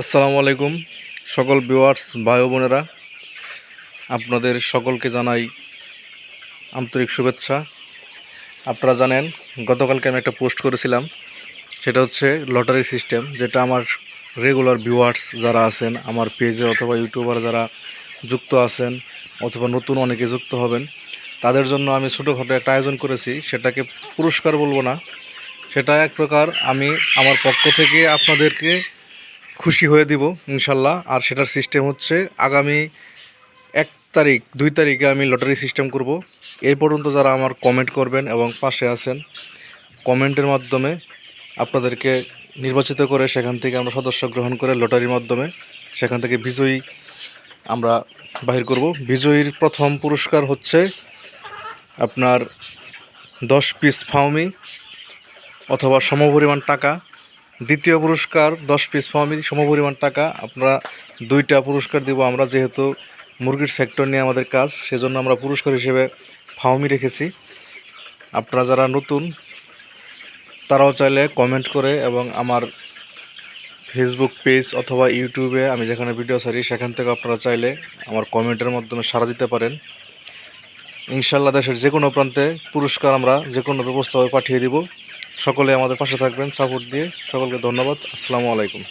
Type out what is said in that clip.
আসসালামু আলাইকুম, সকল ভিউয়ার্স ভাই বোনেরা। আপনাদের সকলকে জানাই আন্তরিক শুভেচ্ছা। আপনারা জানেন, গতকালকে আমি একটা পোস্ট করেছিলাম, সেটা হচ্ছে লটারি সিস্টেম যেটা আমার রেগুলার ভিউয়ার্স যারা আছেন, আমার পেজে অথবা ইউটিউবার যারা যুক্ত আছেন, অথবা নতুন অনেকে যুক্ত হবেন, তাদের জন্য আমি ছোটোখাটো একটা আয়োজন করেছি। সেটাকে পুরস্কার বলব না। সেটা এক প্রকার আমি আমার পক্ষ থেকে আপনাদেরকে খুশি হয়ে দিব, ইনশাল্লাহ। আর সেটার সিস্টেম হচ্ছে আগামী এক তারিখ, দুই তারিখে আমি লটারি সিস্টেম করব। এই পর্যন্ত যারা আমার কমেন্ট করবেন এবং পাশে আছেন কমেন্টের মাধ্যমে আপনাদেরকে নির্বাচিত করে সেখান থেকে আমরা সদস্য গ্রহণ করে লটারির মাধ্যমে সেখান থেকে বিজয়ী আমরা বাহির করব। বিজয়ীর প্রথম পুরস্কার হচ্ছে আপনার দশ পিস ফাউমি অথবা সমপরিমাণ টাকা। দ্বিতীয় পুরস্কার, দশ পিস ফার্মি সমপরিমাণ টাকা। আপনারা দুইটা পুরস্কার দিব, আমরা যেহেতু মুরগির সেক্টর নিয়ে আমাদের কাজ, সেজন্য আমরা পুরস্কার হিসেবে ফাউমি রেখেছি। আপনারা যারা নতুন, তারাও চাইলে কমেন্ট করে এবং আমার ফেসবুক পেজ অথবা ইউটিউবে আমি যেখানে ভিডিও ছাড়ি, সেখান থেকে আপনারা চাইলে আমার কমেন্টের মাধ্যমে সাড়া দিতে পারেন। ইনশাল্লাহ দেশের যে কোনো প্রান্তে পুরস্কার আমরা যে কোনো ব্যবস্থাভাবে পাঠিয়ে দিব। সকলে আমাদের পাশে থাকবেন সাপোর্ট দিয়ে সকলকে ধন্যবাদ। আসসালামু আলাইকুম।